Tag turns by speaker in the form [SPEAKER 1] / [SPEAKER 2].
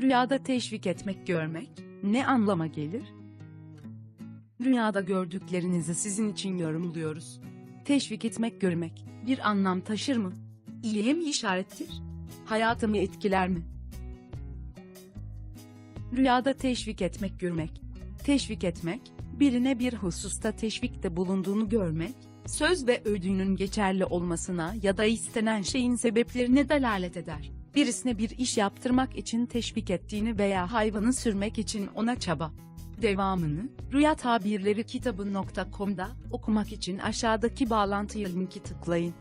[SPEAKER 1] Rüyada teşvik etmek görmek ne anlama gelir? Rüyada gördüklerinizi sizin için yorumluyoruz. Teşvik etmek görmek bir anlam taşır mı? İyiye mi işarettir? Hayatımı etkiler mi? Rüyada teşvik etmek görmek. Teşvik etmek, birine bir hususta teşvikte bulunduğunu görmek, söz ve ödünün geçerli olmasına ya da istenen şeyin sebeplerine dalalet eder. Birisine bir iş yaptırmak için teşvik ettiğini veya hayvanı sürmek için ona çaba. Devamını, Rüya Tabirleri kitabı.com'da okumak için aşağıdaki bağlantıya linki tıklayın.